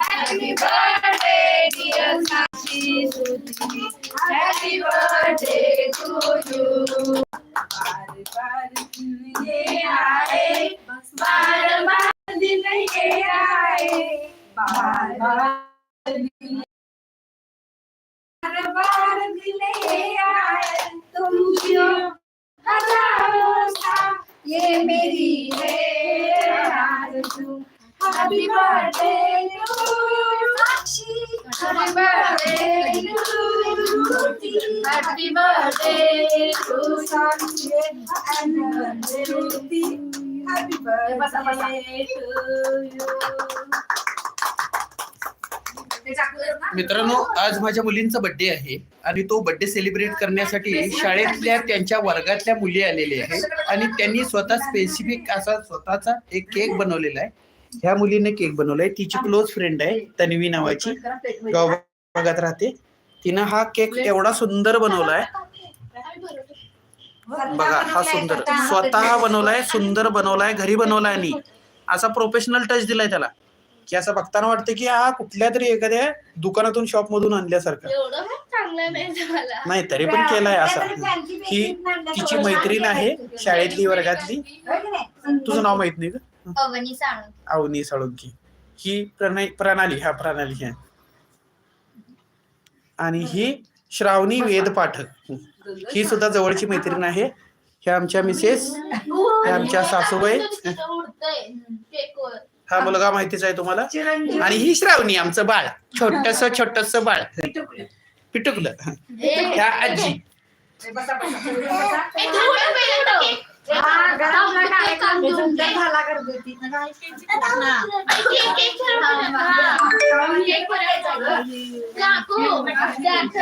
Happy birthday, dear Sashi Suti. Happy birthday to you. बार बार दिन ये आए बार बार दिन ये आए बार बार दिन बार बार दिन ये आए तुम क्यों हजारों सा ये मेरी है आरज़ू happy birthday to you Sakshi happy birthday to you happy birthday to Sakshi anniversary happy birthday to you मित्रांनो आज माझ्या मुलींचा बर्थडे आहे आणि तो बर्थडे सेलिब्रेट करण्यासाठी शाळेतल्या त्यांच्या वर्गातल्या मुली आलेल्या आहेत आणि त्यांनी स्वतः स्पेसिफिक असा स्वतःचा एक केक बनवलेला आहे. ह्या मुलीने केक बनवलाय. तिची क्लोज फ्रेंड आहे तन्वी नावाची. गाव भागात राहते. तिनं हा केक एवढा सुंदर बनवलाय. बघा हा सुंदर. स्वतः. बनवलाय सुंदर बनवलाय घरी बनवलाय आणि असा प्रोफेशनल टच दिलाय त्याला. की असं बघताना वाटतं की हा कुठल्या तरी एखाद्या दुकानातून शॉप मधून आणल्यासारखं. एवढं पण चांगलं नाही झाला नाही तरी पण केलाय असा. ही तिची मैत्रीण आहे शाळेतली वर्गातली. तुझं नाव माहीत नाही का? अवनी साळुंकी ही प्रणय प्रणाली हा प्रणाली आहे. आणि ही श्रावणी वेद पाठक. ही सुद्धा जवळची मैत्रीण आहे. ह्या आमच्या मिसेस ह्या आमच्या सासूबाई. हा मुलगा माहितीच आहे तुम्हाला? आणि ही श्रावणी आमचं बाळ. छोटस छोटस बाळ. पिटुकलं. ह्या आजी. केक- केक ठरवलं. हा. केक बनवायचा. काकू, द्या.